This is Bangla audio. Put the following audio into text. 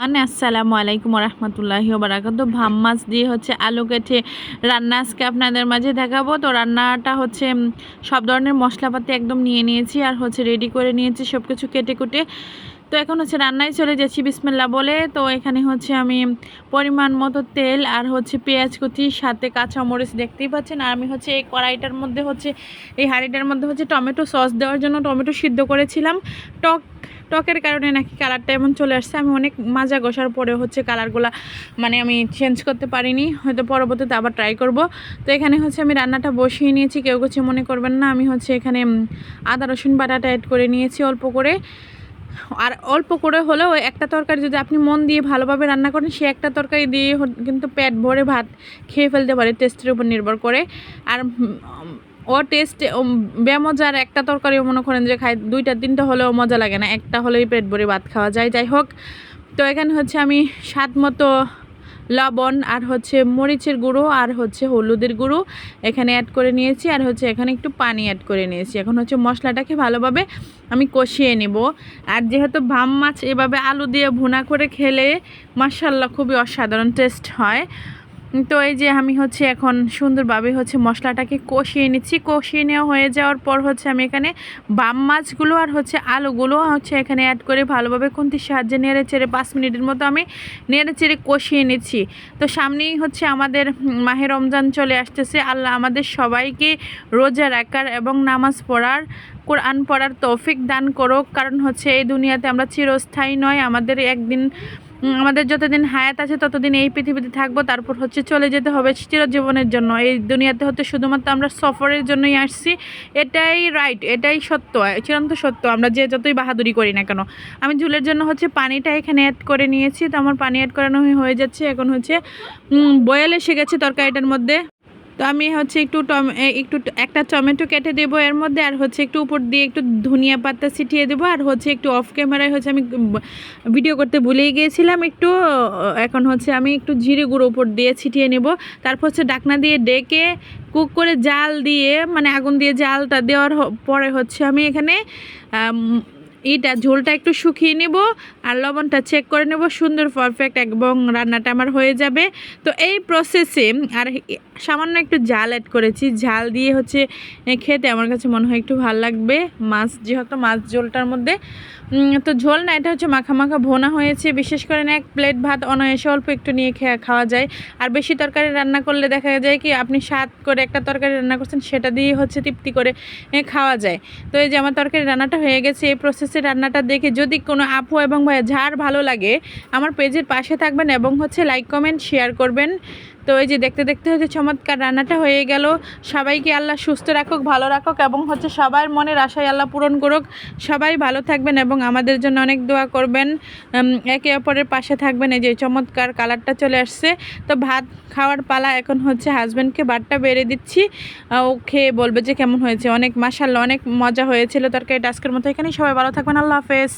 মানে আসসালামু আলাইকুম রহমতুল্লাহি বারাকাত ভাম মাছ দিয়ে হচ্ছে আলু কেটে রান্না আজকে আপনাদের মাঝে দেখাবো। তো রান্নাটা হচ্ছে সব ধরনের মশলাপাতি একদম নিয়ে নিয়েছি আর হচ্ছে রেডি করে নিয়েছি সব কিছু কেটে কুটে। তো এখন হচ্ছে রান্নায় চলে যাচ্ছি বিসমিল্লা বলে। তো এখানে হচ্ছে আমি পরিমাণ মতো তেল আর হচ্ছে পেঁয়াজ কুচি, সাথে কাঁচা মরিচ দেখতেই পাচ্ছেন। আর আমি হচ্ছে এই কড়াইটার মধ্যে হচ্ছে, এই হাঁড়িটার মধ্যে হচ্ছে টমেটো সস দেওয়ার জন্য টমেটো সিদ্ধ করেছিলাম। টক টকের কারণে নাকি কালারটা এমন চলে আসছে। আমি অনেক মাজা ঘষার পরে হচ্ছে কালারগুলা মানে আমি চেঞ্জ করতে পারিনি। হয়তো পরবর্তীতে আবার ট্রাই করব। তো এখানে হচ্ছে আমি রান্নাটা বসিয়ে নিয়েছি। কেউ কিছু মনে করবেন না। আমি হচ্ছে এখানে আদা, রসুন বাটাটা অ্যাড করে নিয়েছি অল্প করে। আর অল্প করে হলেও একটা তরকারি যদি আপনি মন দিয়ে ভালোভাবে রান্না করেন, সে একটা তরকারি দিয়ে কিন্তু পেট ভরে ভাত খেয়ে ফেলতে পারে টেস্টের উপর নির্ভর করে। আর ও টেস্ট বেমজার একটা তরকারি মনে করেন যে খাই দুইটা, তিনটা হলেও মজা লাগে না, একটা হলেই পেট ভরে ভাত খাওয়া যায়। যাই হোক, তো এখানে হচ্ছে আমি স্বাদ মতো লবণ আর হচ্ছে মরিচের গুঁড়ো আর হচ্ছে হলুদের গুঁড়ো এখানে অ্যাড করে নিয়েছি আর হচ্ছে এখানে একটু পানি অ্যাড করে নিয়েছি। এখন হচ্ছে মশলাটাকে ভালোভাবে আমি কষিয়ে নেব। আর যেহেতু ভাম মাছ এভাবে আলু দিয়ে ভুনা করে খেলে মাসাল্লাহ খুবই অসাধারণ টেস্ট হয়। তো এই যে আমি হচ্ছে এখন সুন্দরভাবে হচ্ছে মশলাটাকে কষিয়ে নিচ্ছি। কষিয়ে নেওয়া হয়ে যাওয়ার পর হচ্ছে আমি এখানে বাম মাছগুলো আর হচ্ছে আলুগুলো হচ্ছে এখানে অ্যাড করে ভালোভাবে খুন্তির সাহায্যে নেড়ে চেড়ে পাঁচ মিনিটের মতো আমি নেড়ে চেড়ে কষিয়ে নিচ্ছি। তো সামনেই হচ্ছে আমাদের মাহে রমজান চলে আসতেছে। আল্লাহ আমাদের সবাইকে রোজা রাখার এবং নামাজ পড়ার, কোরআন পড়ার তৌফিক দান করুক। কারণ হচ্ছে এই দুনিয়াতে আমরা চিরস্থায়ী নয়, আমাদের একদিন আমাদের যতদিন হায়াত আছে, ততদিন এই পৃথিবীতে থাকব। তারপর হচ্ছে চলে যেতে হবে চিরজীবনের জন্য। এই দুনিয়াতে হচ্ছে শুধুমাত্র আমরা সফরের জন্যই আসছি। এটাই রাইট এটাই সত্য চিরন্ত সত্য। আমরা যে যতই বাহাদুরি করি না কেন। আমি ঝুলের জন্য হচ্ছে পানিটা এখানে অ্যাড করে নিয়েছি। তো আমার পানি অ্যাড করানো হয়ে যাচ্ছে। এখন হচ্ছে বয়েল এসে গেছে তরকারিটার মধ্যে। তো আমি হচ্ছে একটু টম- একটু একটা টমেটো কেটে দেবো এর মধ্যে, আর হচ্ছে একটু উপর দিয়ে একটু ধনিয়া পাতা ছিটিয়ে দেবো, আর হচ্ছে একটু অফ ক্যামেরায় হচ্ছে আমি ভিডিও করতে ভুলেই গিয়েছিলাম, একটু এখন হচ্ছে আমি একটু জিরে গুঁড়ো উপর দিয়ে ছিটিয়ে নেব, তারপর হচ্ছে ডাকনা দিয়ে ডেকে কুক করে জাল দিয়ে মানে আগুন দিয়ে জালটা দেওয়ার পরে হচ্ছে আমি এখানে এইটা ঝোলটা একটু শুকিয়ে নেব আর লবণটা চেক করে নেব, সুন্দর পারফেক্ট এবং রান্নাটা আমার হয়ে যাবে। তো এই প্রসেসে আর সামান্য একটু ঝাল অ্যাড করেছি, ঝাল দিয়ে হচ্ছে খেতে আমার কাছে মনে হয় একটু ভালো লাগবে, মাছ যেহেতু মাছ ঝোলটার মধ্যে। তো ঝোল না, এটা হচ্ছে মাখা মাখা ভোনা হয়েছে, বিশেষ করে না এক প্লেট ভাত অনায়াসে অল্প একটু নিয়ে খাওয়া যায়। আর বেশি তরকারি রান্না করলে দেখা যায় কি, আপনি স্বাদ করে একটা তরকারি রান্না করছেন, সেটা দিয়ে হচ্ছে তৃপ্তি করে খাওয়া যায়। তো এই যে আমার তরকারি রান্নাটা হয়ে গেছে, এই প্রসেসে রান্নাটা দেখে যদি কোনো আপু এবং ভাইয়া যার ভালো লাগে, আমার পেজের পাশে থাকবেন এবং হচ্ছে লাইক কমেন্ট শেয়ার করবেন। তো এই যে দেখতে দেখতে হচ্ছে চমৎকার রান্নাটা হয়ে গেল। সবাইকে আল্লাহ সুস্থ রাখুক, ভালো রাখুক এবং হচ্ছে সবার মনের আশায় আল্লাহ পূরণ করুক। সবাই ভালো থাকবেন এবং আমাদের জন্য অনেক দোয়া করবেন। একে অপরের পাশে থাকবেন। এই যে চমৎকার কালারটা চলে আসছে। তো ভাত খাওয়ার পালা এখন হচ্ছে হাজব্যান্ডকে ভাতটা বেড়ে দিচ্ছি। ও খেয়ে বলবে যে কেমন হয়েছে। অনেক মাসাল্লাহ অনেক মজা হয়েছিল তরকারিটা আজকের মতো এখানেই। সবাই ভালো থাকবেন। আল্লাহ হাফেজ।